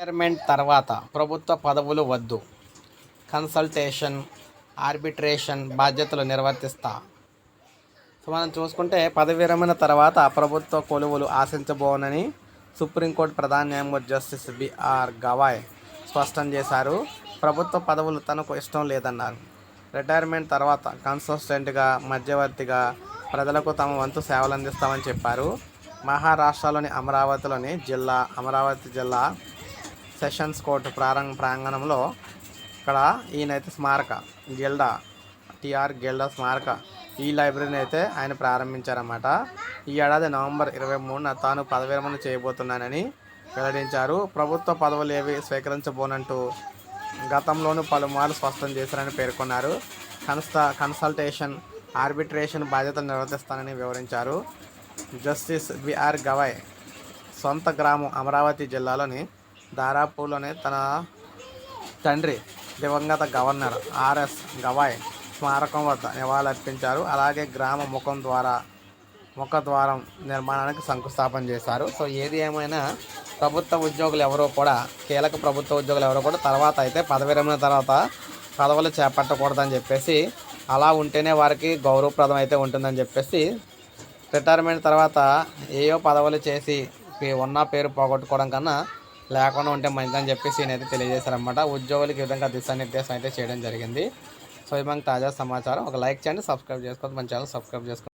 Retirement తర్వాత ప్రభుత్వ పదవులు వద్దు. కన్సల్టేషన్ ఆర్బిట్రేషన్ బాధ్యతలు నిర్వర్తిస్తా. సో మనం చూసుకుంటే పదవి విరమణ తర్వాత ప్రభుత్వ కొలువులు ఆశించబోనని సుప్రీంకోర్టు ప్రధాన న్యాయమూర్తి జస్టిస్ బిఆర్ గవాయ్ స్పష్టం చేశారు. ప్రభుత్వ పదవులు తనకు ఇష్టం లేదన్నారు. రిటైర్మెంట్ తర్వాత కన్సల్టెంట్గా మధ్యవర్తిగా ప్రజలకు తమ వంతు సేవలు అందిస్తామని చెప్పారు. మహారాష్ట్రలోని అమరావతిలోని జిల్లా అమరావతి జిల్లా సెషన్స్ కోర్టు ప్రారంభ ప్రాంగణంలో ఇక్కడ ఈయనైతే స్మారక గిల్డా టిఆర్ గిల్డా స్మారక ఈ లైబ్రరీని అయితే ఆయన ప్రారంభించారన్నమాట. ఈ ఏడాది నవంబర్ ఇరవై మూడున తాను పదవి విరమణ చేయబోతున్నానని వెల్లడించారు. ప్రభుత్వ పదవులు ఏవి స్వీకరించబోనంటూ గతంలోనూ పలుమార్లు స్పష్టం చేశారని పేర్కొన్నారు. కన్స్ట కన్సల్టేషన్ ఆర్బిట్రేషన్ బాధ్యతలు నిర్వర్తిస్తానని వివరించారు. జస్టిస్ బిఆర్ గవాయ్ సొంత గ్రామం అమరావతి జిల్లాలోని దారాపూర్లోని తన తండ్రి దివంగత గవర్నర్ ఆర్ఎస్ గవాయ్ స్మారకం వద్ద నివాళులర్పించారు. అలాగే గ్రామ ముఖం ద్వారా ముఖద్వారం నిర్మాణానికి శంకుస్థాపన చేశారు. సో ఏది ఏమైనా ప్రభుత్వ ఉద్యోగులు ఎవరో కూడా కీలక ప్రభుత్వ ఉద్యోగులు ఎవరో కూడా తర్వాత అయితే పదవి విరమణ తర్వాత పదవులు చేపట్టకూడదని చెప్పేసి అలా ఉంటేనే వారికి గౌరవప్రదం అయితే ఉంటుందని చెప్పేసి రిటైర్మెంట్ తర్వాత ఏయో పదవులు చేసి ఉన్న పేరు పోగొట్టుకోవడం కన్నా లేకుండా ఉంటే మంచిదని చెప్పేసి నేనైతే తెలియజేశారనమాట ఉద్యోగులకు ఈ విధంగా దిశానిర్దేశం అయితే చేయడం జరిగింది. సో ఇది మనకు తాజా సమాచారం. ఒక లైక్ చేయండి సబ్స్క్రైబ్ చేసుకోవద్దు. మన ఛానల్ సబ్స్క్రైబ్ చేసుకోండి.